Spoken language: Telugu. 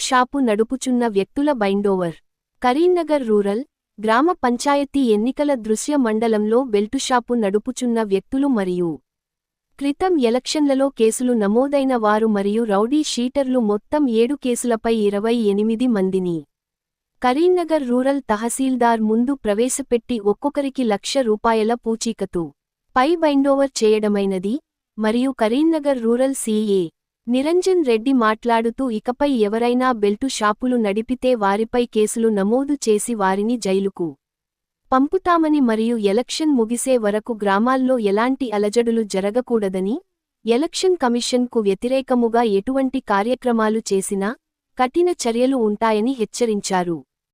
షాపు నడుపుచున్న వ్యక్తుల బైండోవర్. కరీంనగర్ రూరల్ గ్రామ పంచాయతీ ఎన్నికల దృశ్య మండలంలో బెల్టుషాపు నడుపుచున్న వ్యక్తులు మరియు క్రితం ఎలక్షన్లలో కేసులు నమోదైన వారు మరియు రౌడీ షీటర్లు మొత్తం ఏడు కేసులపై ఇరవై ఎనిమిది మందిని కరీంనగర్ రూరల్ తహసీల్దార్ ముందు ప్రవేశపెట్టి ఒక్కొక్కరికి లక్ష రూపాయల పూచీకతు పై బైండోవర్ చేయడమైనది మరియు కరీంనగర్ రూరల్ సీఏ నిరంజన్ రెడ్డి మాట్లాడుతూ ఇకపై ఎవరైనా బెల్టు షాపులు నడిపితే వారిపై కేసులు నమోదు చేసి వారిని జైలుకు పంపుతామని మరియు ఎలక్షన్ ముగిసే వరకు గ్రామాల్లో ఎలాంటి అలజడులు జరగకూడదని ఎలక్షన్ కమిషన్కు వ్యతిరేకముగా ఎటువంటి కార్యక్రమాలు చేసినా కఠిన చర్యలు ఉంటాయని హెచ్చరించారు.